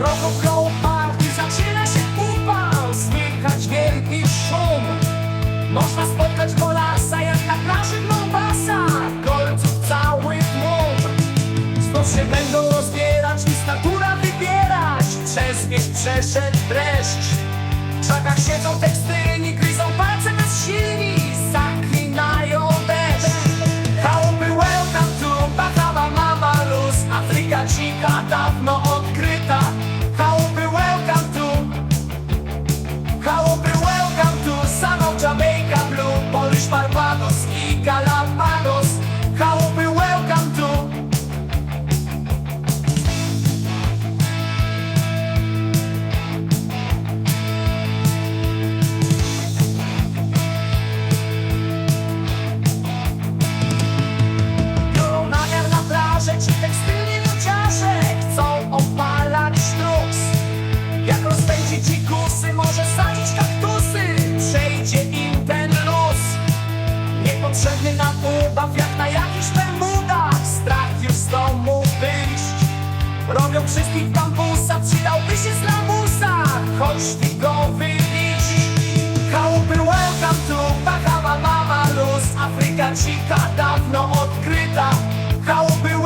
kolorową klopa, gdy zaczyna się upał Słychać wielki szum. Można spotkać kolasa jak na plaży Mombasa. Golców cały tłum Znów się będą rozbierać i statura wybierać. Przez wieś przeszedł dreszcz. W krzakach siedzą teksty Sika dawno odkryta. Chałupy